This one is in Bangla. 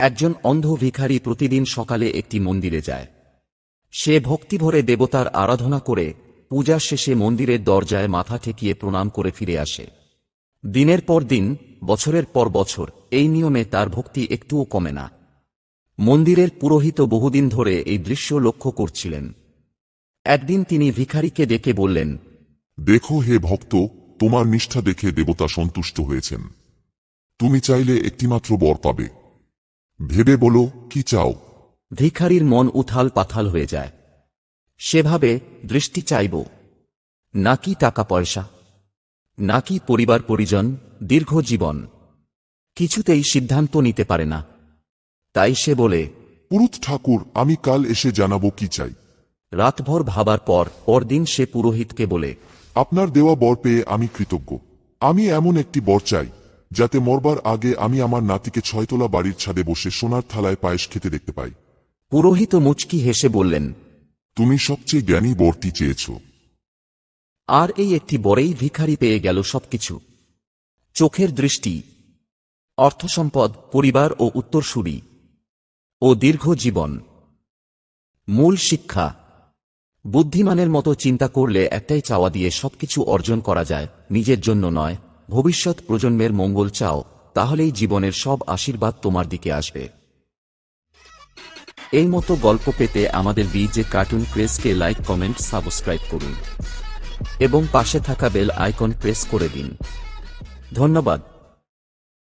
একজন অন্ধ ভিখারি প্রতিদিন সকালে একটি মন্দিরে যায়। সে ভক্তিভরে দেবতার আরাধনা করে পূজার শেষে মন্দিরের দরজায় মাথা ঠেকিয়ে প্রণাম করে ফিরে আসে। দিনের পর দিন, বছরের পর বছর, এই নিয়মে তার ভক্তি একটুও কমে না। মন্দিরের পুরোহিত বহুদিন ধরে এই দৃশ্য লক্ষ্য করছিলেন। একদিন তিনি ভিখারিকে ডেকে বললেন, দেখো হে ভক্ত, তোমার নিষ্ঠা দেখে দেবতা সন্তুষ্ট হয়েছেন। তুমি চাইলে একটিমাত্র বর পাবে। ভেবে বলো কি চাও? ভিখারির মন উথাল পাথাল হয়ে যায়। সেভাবে দৃষ্টি চাইব। নাকি টাকা পয়সা? নাকি পরিবার পরিজন দীর্ঘ জীবন? কিছুতেই সিদ্ধান্ত নিতে পারে না। তাই সে বলে পুরুত ঠাকুর আমি কাল এসে জানাব কি চাই। রাতভর ভাবার পর পরদিন সে পুরোহিতকে বলে আপনার দেওয়া বর পেয়ে আমি কৃতজ্ঞ। আমি এমন একটি বর চাই যাতে মরবার আগে আমি আমার নাতিকে ছয়তলা বাড়ির ছাদে বসে সোনার থালায় পায়েস খেতে দেখতে পাই। পুরোহিত মুচকি হেসে বললেন তুমি সবচেয়ে জ্ঞানী বরটি চেয়েছ। আর এই একটি বরেই ভিখারি পেয়ে গেল সবকিছু। চোখের দৃষ্টি অর্থসম্পদ পরিবার ও উত্তরসূরি ও দীর্ঘ জীবন। মূল শিক্ষা বুদ্ধিমানের মতো চিন্তা করলে একটাই চাওয়া দিয়ে সবকিছু অর্জন করা যায় নিজের জন্য নয়। ভবিষ্যৎ প্রজন্মের মঙ্গল চাও, তাহলেই জীবনের সব আশীর্বাদ তোমার দিকে আসবে। এই মতো গল্প পেতে আমাদের বিজে কার্টুন প্রেসকে লাইক, কমেন্ট, সাবস্ক্রাইব করুন। এবং পাশে থাকা বেল আইকন প্রেস করে দিন। ধন্যবাদ।